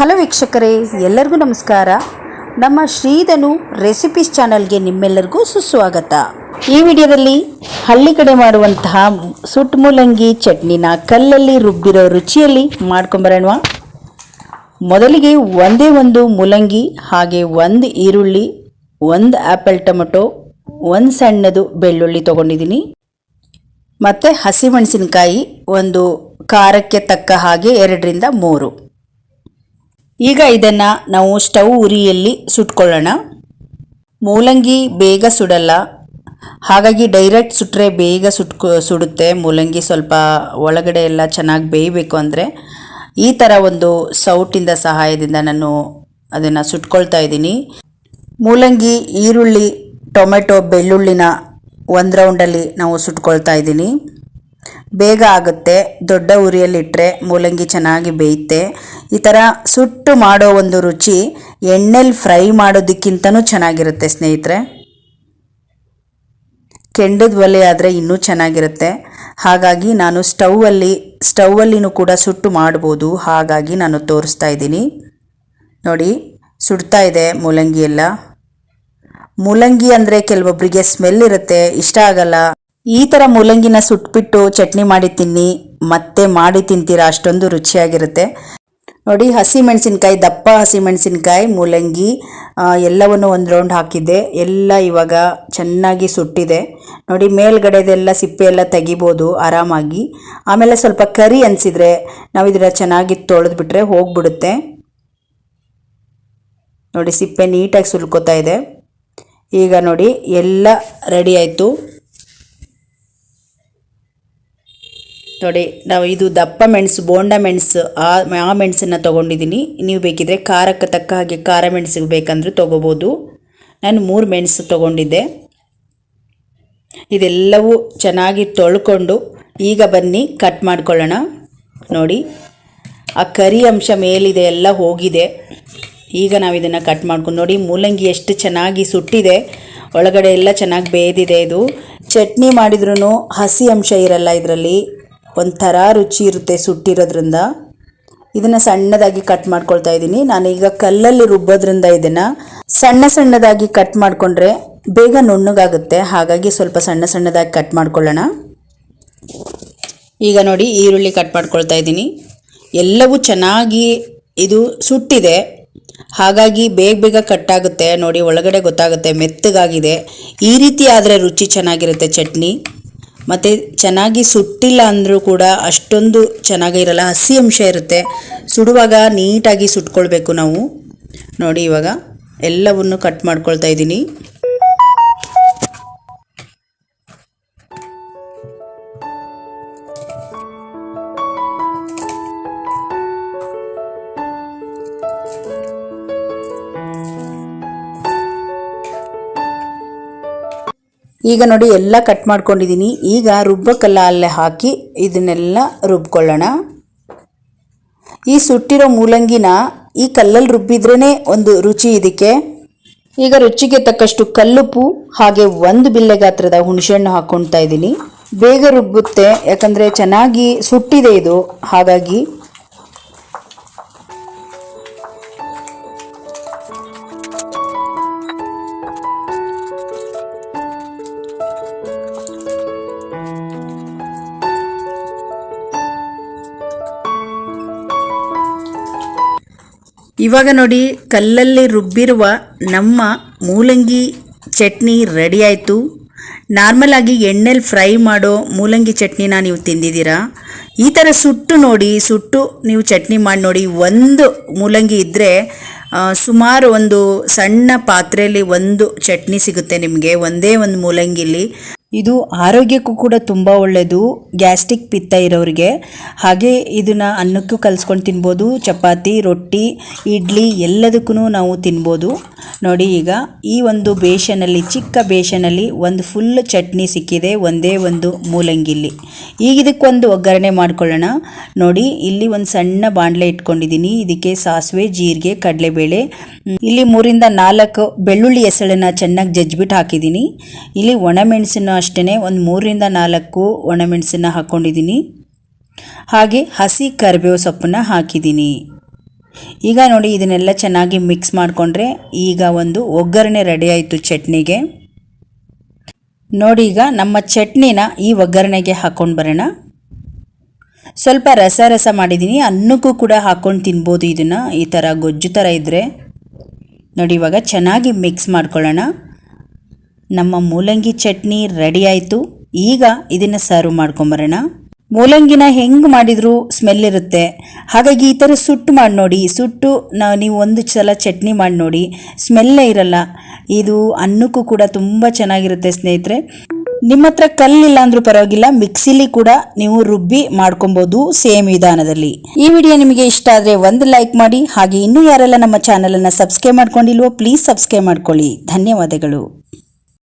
Hello ವೀಕ್ಷಕರೇ, ಎಲ್ಲರಿಗೂ ನಮಸ್ಕಾರ. ನಮ್ಮ ಶ್ರೀಧನು ರೆಸಿಪೀಸ್ ಚಾನಲ್ಗೆ ನಿಮ್ಮೆಲ್ಲರಿಗೂ ಸುಸ್ವಾಗತ. ಈ ವಿಡಿಯೋದಲ್ಲಿ ಹಳ್ಳಿ ಕಡೆ ಮಾಡುವಂತಹ ಸುಟ್ಟು ಮೂಲಂಗಿ ಚಟ್ನಿನ ಕಲ್ಲಲ್ಲಿ ರುಬ್ಬಿರೋ ರುಚಿಯಲ್ಲಿ ಮಾಡ್ಕೊಂಬರೋಣ ಮೊದಲಿಗೆ ಒಂದೇ ಒಂದು ಮೂಲಂಗಿ, ಹಾಗೆ ಒಂದು ಈರುಳ್ಳಿ, ಒಂದು ಆ್ಯಪಲ್ ಟೊಮೆಟೊ, ಒಂದು ಸಣ್ಣದು ಬೆಳ್ಳುಳ್ಳಿ ತೊಗೊಂಡಿದ್ದೀನಿ. ಮತ್ತು ಹಸಿಮೆಣಸಿನಕಾಯಿ, ಒಂದು ಖಾರಕ್ಕೆ ತಕ್ಕ ಹಾಗೆ ಎರಡರಿಂದ ಮೂರು. ಈಗ ಇದನ್ನು ನಾವು ಸ್ಟವ್ ಉರಿಯಲ್ಲಿ ಸುಟ್ಕೊಳ್ಳೋಣ. ಮೂಲಂಗಿ ಬೇಗ ಸುಡಲ್ಲ. ಹಾಗಾಗಿ ಡೈರೆಕ್ಟ್ ಸುಟ್ಟರೆ ಬೇಗ ಸುಟ್ಕೊ, ಸುಡುತ್ತೆ. ಮೂಲಂಗಿ ಸ್ವಲ್ಪ ಒಳಗಡೆ ಎಲ್ಲ ಚೆನ್ನಾಗಿ ಬೇಯಬೇಕು ಅಂದರೆ ಈ ಥರ ಒಂದು ಸೌಟಿಂದ ಸಹಾಯದಿಂದ ನಾನು ಅದನ್ನು ಸುಟ್ಕೊಳ್ತಾ ಇದ್ದೀನಿ. ಮೂಲಂಗಿ, ಈರುಳ್ಳಿ, ಟೊಮೆಟೊ, ಬೆಳ್ಳುಳ್ಳಿನ ಒಂದು ರೌಂಡಲ್ಲಿ ನಾವು ಸುಟ್ಕೊಳ್ತಾ ಇದ್ದೀನಿ. ಬೇಗ ಆಗುತ್ತೆ. ದೊಡ್ಡ ಉರಿಯಲ್ಲಿಟ್ಟರೆ ಮೂಲಂಗಿ ಚೆನ್ನಾಗಿ ಬೇಯುತ್ತೆ ಈ ಥರ ಸುಟ್ಟು ಮಾಡೋ ಒಂದು ರುಚಿ ಎಣ್ಣೆಲಿ ಫ್ರೈ ಮಾಡೋದಕ್ಕಿಂತನೂ ಚೆನ್ನಾಗಿರುತ್ತೆ ಸ್ನೇಹಿತರೆ. ಕೆಂಡದ ಒಲೆ ಆದರೆ ಇನ್ನೂ ಚೆನ್ನಾಗಿರುತ್ತೆ. ಹಾಗಾಗಿ ನಾನು ಸ್ಟೌವಲ್ಲಿ, ಸ್ಟೌವಲ್ಲಿನೂ ಕೂಡ ಸುಟ್ಟು ಮಾಡ್ಬೋದು. ಹಾಗಾಗಿ ನಾನು ತೋರಿಸ್ತಾ ಇದ್ದೀನಿ. ನೋಡಿ, ಸುಡ್ತಾ ಇದೆ ಮೂಲಂಗಿ ಎಲ್ಲ. ಮೂಲಂಗಿ ಅಂದರೆ ಕೆಲವೊಬ್ಬರಿಗೆ ಸ್ಮೆಲ್ ಇರುತ್ತೆ, ಇಷ್ಟ ಆಗಲ್ಲ. ಈ ಥರ ಮೂಲಂಗಿನ ಸುಟ್ಬಿಟ್ಟು ಚಟ್ನಿ ಮಾಡಿ ತಿನ್ನಿ, ಮತ್ತೆ ಮಾಡಿ ತಿಂತೀರಾ ಅಷ್ಟೊಂದು ರುಚಿಯಾಗಿರುತ್ತೆ. ನೋಡಿ, ಹಸಿ ಮೆಣಸಿನ್ಕಾಯಿ, ದಪ್ಪ ಹಸಿ ಮೆಣಸಿನ್ಕಾಯಿ, ಮೂಲಂಗಿ ಎಲ್ಲವನ್ನು ಒಂದು ರೌಂಡ್ ಹಾಕಿದ್ದೆ. ಎಲ್ಲ ಇವಾಗ ಚೆನ್ನಾಗಿ ಸುಟ್ಟಿದೆ. ನೋಡಿ, ಮೇಲ್ಗಡೆದೆಲ್ಲ ಸಿಪ್ಪೆ ಎಲ್ಲ ತೆಗಿಬೋದು ಆರಾಮಾಗಿ. ಆಮೇಲೆ ಸ್ವಲ್ಪ ಕರಿ ಅನಿಸಿದರೆ ನಾವು ಇದರ ಚೆನ್ನಾಗಿ ತೊಳೆದ್ಬಿಟ್ರೆ ಹೋಗ್ಬಿಡುತ್ತೆ. ನೋಡಿ, ಸಿಪ್ಪೆ ನೀಟಾಗಿ ಸುಲ್ಕೋತಾ ಇದೆ. ಈಗ ನೋಡಿ, ಎಲ್ಲ ರೆಡಿ ಆಯಿತು. ನೋಡಿ, ನಾವು ಇದು ದಪ್ಪ ಮೆಣಸು, ಬೋಂಡ ಮೆಣಸು, ಆ ಆ ಮೆಣಸನ್ನು ತೊಗೊಂಡಿದ್ದೀನಿ. ನೀವು ಬೇಕಿದ್ರೆ ಖಾರಕ್ಕೆ ತಕ್ಕ ಹಾಗೆ ಖಾರ ಮೆಣಸಿಗೆ ಬೇಕಂದ್ರೆ ತೊಗೋಬೋದು. ನಾನು ಮೂರು ಮೆಣಸು ತೊಗೊಂಡಿದ್ದೆ. ಇದೆಲ್ಲವೂ ಚೆನ್ನಾಗಿ ತೊಳ್ಕೊಂಡು ಈಗ ಬನ್ನಿ, ಕಟ್ ಮಾಡ್ಕೊಳ್ಳೋಣ. ನೋಡಿ, ಆ ಕರಿ ಅಂಶ ಮೇಲಿದೆ, ಎಲ್ಲ ಹೋಗಿದೆ. ಈಗ ನಾವು ಇದನ್ನು ಕಟ್ ಮಾಡ್ಕೊಂಡು ನೋಡಿ, ಮೂಲಂಗಿ ಎಷ್ಟು ಚೆನ್ನಾಗಿ ಸುಟ್ಟಿದೆ. ಒಳಗಡೆ ಎಲ್ಲ ಚೆನ್ನಾಗಿ ಬೇದಿದೆ ಇದು. ಚಟ್ನಿ ಮಾಡಿದ್ರೂ ಹಸಿ ಅಂಶ ಇರಲ್ಲ ಇದರಲ್ಲಿ. ಒಂಥರ ರುಚಿ ಇರುತ್ತೆ ಸುಟ್ಟಿರೋದ್ರಿಂದ. ಇದನ್ನು ಸಣ್ಣದಾಗಿ ಕಟ್ ಮಾಡ್ಕೊಳ್ತಾ ಇದ್ದೀನಿ. ನಾನೀಗ ಕಲ್ಲಲ್ಲಿ ರುಬ್ಬೋದ್ರಿಂದ ಇದನ್ನು ಸಣ್ಣ ಸಣ್ಣದಾಗಿ ಕಟ್ ಮಾಡಿಕೊಂಡ್ರೆ ಬೇಗ ನುಣ್ಣಗಾಗುತ್ತೆ. ಹಾಗಾಗಿ ಸ್ವಲ್ಪ ಸಣ್ಣ ಸಣ್ಣದಾಗಿ ಕಟ್ ಮಾಡ್ಕೊಳ್ಳೋಣ. ಈಗ ನೋಡಿ ಈರುಳ್ಳಿ ಕಟ್ ಮಾಡ್ಕೊಳ್ತಾ ಇದ್ದೀನಿ. ಎಲ್ಲವೂ ಚೆನ್ನಾಗಿ ಇದು ಸುಟ್ಟಿದೆ. ಹಾಗಾಗಿ ಬೇಗ ಬೇಗ ಕಟ್ಟಾಗುತ್ತೆ ನೋಡಿ ಒಳಗಡೆ ಗೊತ್ತಾಗುತ್ತೆ, ಮೆತ್ತಗಾಗಿದೆ. ಈ ರೀತಿ ಆದರೆ ರುಚಿ ಚೆನ್ನಾಗಿರುತ್ತೆ ಚಟ್ನಿ. ಮತ್ತು ಚೆನ್ನಾಗಿ ಸುಟ್ಟಿಲ್ಲ ಅಂದರೂ ಕೂಡ ಅಷ್ಟೊಂದು ಚೆನ್ನಾಗಿರಲ್ಲ ಹಸಿ ಅಂಶ ಇರುತ್ತೆ. ಸುಡುವಾಗ ನೀಟಾಗಿ ಸುಟ್ಕೊಳ್ಬೇಕು ನಾವು. ನೋಡಿ ಇವಾಗ ಎಲ್ಲವನ್ನು ಕಟ್ ಮಾಡ್ಕೊಳ್ತಾ ಇದ್ದೀನಿ. ಈಗ ನೋಡಿ ಎಲ್ಲ ಕಟ್ ಮಾಡ್ಕೊಂಡಿದ್ದೀನಿ ಈಗ ರುಬ್ಬಕ್ಕೆಲ್ಲ ಅಲ್ಲೇ ಹಾಕಿ ಇದನ್ನೆಲ್ಲ ರುಬ್ಕೊಳ್ಳೋಣ. ಈ ಸುಟ್ಟಿರೋ ಮೂಲಂಗಿನ ಈ ಕಲ್ಲಲ್ಲಿ ರುಬ್ಬಿದ್ರೇ ಒಂದು ರುಚಿ ಇದಕ್ಕೆ. ಈಗ ರುಚಿಗೆ ತಕ್ಕಷ್ಟು ಕಲ್ಲುಪ್ಪು ಹಾಗೆ ಒಂದು ಬಿಲ್ಲೆ ಗಾತ್ರದ ಹುಣಸೆಹಣ್ಣು ಹಾಕ್ಕೊಳ್ತಾ ಇದ್ದೀನಿ ಬೇಗ ರುಬ್ಬುತ್ತೆ, ಯಾಕಂದರೆ ಚೆನ್ನಾಗಿ ಸುಟ್ಟಿದೆ ಇದು. ಹಾಗಾಗಿ ಇವಾಗ ನೋಡಿ ಕಲ್ಲಲ್ಲಿ ರುಬ್ಬಿರುವ ನಮ್ಮ ಮೂಲಂಗಿ ಚಟ್ನಿ ರೆಡಿ ಆಯಿತು. ನಾರ್ಮಲ್ ಆಗಿ ಎಣ್ಣೆಲಿ ಫ್ರೈ ಮಾಡೋ ಮೂಲಂಗಿ ಚಟ್ನಿನ ನೀವು ತಿಂದಿದ್ದೀರಾ? ಈ ಥರ ಸುಟ್ಟು ನೋಡಿ, ಸುಟ್ಟು ನೀವು ಚಟ್ನಿ ಮಾಡಿ ನೋಡಿ, ಒಂದು ಮೂಲಂಗಿ ಇದ್ದರೆ ಸುಮಾರು ಒಂದು ಸಣ್ಣ ಪಾತ್ರೆಯಲ್ಲಿ ಒಂದು ಚಟ್ನಿ ಸಿಗುತ್ತೆ ನಿಮಗೆ, ಒಂದೇ ಒಂದು ಮೂಲಂಗಿಲಿ. ಇದು ಆರೋಗ್ಯಕ್ಕೂ ಕೂಡ ತುಂಬ ಒಳ್ಳೆಯದು ಗ್ಯಾಸ್ಟ್ರಿಕ್ ಪಿತ್ತ ಇರೋರಿಗೆ. ಹಾಗೆ ಇದನ್ನು ಅನ್ನಕ್ಕೂ ಕಲಿಸ್ಕೊಂಡು ತಿನ್ಬೋದು, ಚಪಾತಿ, ರೊಟ್ಟಿ, ಇಡ್ಲಿ ಎಲ್ಲದಕ್ಕೂ ನಾವು ತಿನ್ಬೋದು. ನೋಡಿ ಈಗ ಈ ಒಂದು ಬೇಷನಲ್ಲಿ, ಚಿಕ್ಕ ಬೇಷನಲ್ಲಿ ಒಂದು ಫುಲ್ ಚಟ್ನಿ ಸಿಕ್ಕಿದೆ, ಒಂದೇ ಒಂದು ಮೂಲಂಗಿಲಿ. ಈಗ ಇದಕ್ಕೊಂದು ಒಗ್ಗರಣೆ ಮಾಡ್ಕೊಳ್ಳೋಣ. ನೋಡಿ, ಇಲ್ಲಿ ಒಂದು ಸಣ್ಣ ಬಾಣಲೆ ಇಟ್ಕೊಂಡಿದ್ದೀನಿ. ಇದಕ್ಕೆ ಸಾಸಿವೆ, ಜೀರಿಗೆ, ಕಡಲೆಬೇಳೆ. ಇಲ್ಲಿ ಮೂರಿಂದ ನಾಲ್ಕು ಬೆಳ್ಳುಳ್ಳಿ ಹೆಸಳನ್ನು ಚೆನ್ನಾಗಿ ಜಜ್ಜಿಬಿಟ್ಟು ಹಾಕಿದ್ದೀನಿ. ಇಲ್ಲಿ ಒಣಮೆಣಸನ್ನು ಅಷ್ಟೇ ಒಂದು ಮೂರರಿಂದ ನಾಲ್ಕು ಒಣಮೆಣಸನ್ನ ಹಾಕ್ಕೊಂಡಿದ್ದೀನಿ ಹಾಗೆ ಹಸಿ ಕರಿಬೇವು ಸೊಪ್ಪನ್ನ ಹಾಕಿದ್ದೀನಿ ಈಗ ನೋಡಿ ಇದನ್ನೆಲ್ಲ ಚೆನ್ನಾಗಿ ಮಿಕ್ಸ್ ಮಾಡಿಕೊಂಡ್ರೆ ಈಗ ಒಂದು ಒಗ್ಗರಣೆ ರೆಡಿ ಆಯಿತು ಚಟ್ನಿಗೆ. ನೋಡಿ ಈಗ ನಮ್ಮ ಚಟ್ನಿನ ಈ ಒಗ್ಗರಣೆಗೆ ಹಾಕ್ಕೊಂಡು ಬರೋಣ. ಸ್ವಲ್ಪ ರಸ ರಸ ಮಾಡಿದ್ದೀನಿ ಅನ್ನಕ್ಕೂ ಕೂಡ ಹಾಕ್ಕೊಂಡು ತಿನ್ಬೋದು ಇದನ್ನು. ಈ ಥರ ಗೊಜ್ಜು ಥರ ಇದ್ದರೆ ನೋಡಿ ಇವಾಗ ಚೆನ್ನಾಗಿ ಮಿಕ್ಸ್ ಮಾಡ್ಕೊಳ್ಳೋಣ. ನಮ್ಮ ಮೂಲಂಗಿ ಚಟ್ನಿ ರೆಡಿ ಆಯಿತು. ಈಗ ಇದನ್ನು ಸರ್ವ್ ಮಾಡ್ಕೊಂಬರೋಣ. ಮೂಲಂಗಿನ ಹೆಂಗೆ ಮಾಡಿದರೂ ಸ್ಮೆಲ್ ಇರುತ್ತೆ. ಹಾಗಾಗಿ ಈ ಥರ ಸುಟ್ಟು ಮಾಡಿ ನೋಡಿ. ಸುಟ್ಟು ನಾ, ನೀವು ಒಂದು ಸಲ ಚಟ್ನಿ ಮಾಡಿ ನೋಡಿ. ಸ್ಮೆಲ್ಲೇ ಇರಲ್ಲ. ಇದು ಅನ್ನಕ್ಕೂ ಕೂಡ ತುಂಬ ಚೆನ್ನಾಗಿರುತ್ತೆ ಸ್ನೇಹಿತರೆ. ನಿಮ್ಮ ಹತ್ರ ಕಲ್ಲಿಲ್ಲ ಅಂದ್ರೂ ಪರವಾಗಿಲ್ಲ. ಮಿಕ್ಸಿಲಿ ಕೂಡ ನೀವು ರುಬ್ಬಿ ಮಾಡ್ಕೊಬೋದು ಸೇಮ್ ವಿಧಾನದಲ್ಲಿ. ಈ ವಿಡಿಯೋ ನಿಮಗೆ ಇಷ್ಟ ಆದರೆ ಒಂದು ಲೈಕ್ ಮಾಡಿ. ಹಾಗೆ ಇನ್ನೂ ಯಾರೆಲ್ಲ ನಮ್ಮ ಚಾನಲನ್ನು ಸಬ್ಸ್ಕ್ರೈಬ್ ಮಾಡ್ಕೊಂಡಿಲ್ವೋ ಪ್ಲೀಸ್ ಸಬ್ಸ್ಕ್ರೈಬ್ ಮಾಡ್ಕೊಳ್ಳಿ. ಧನ್ಯವಾದಗಳು.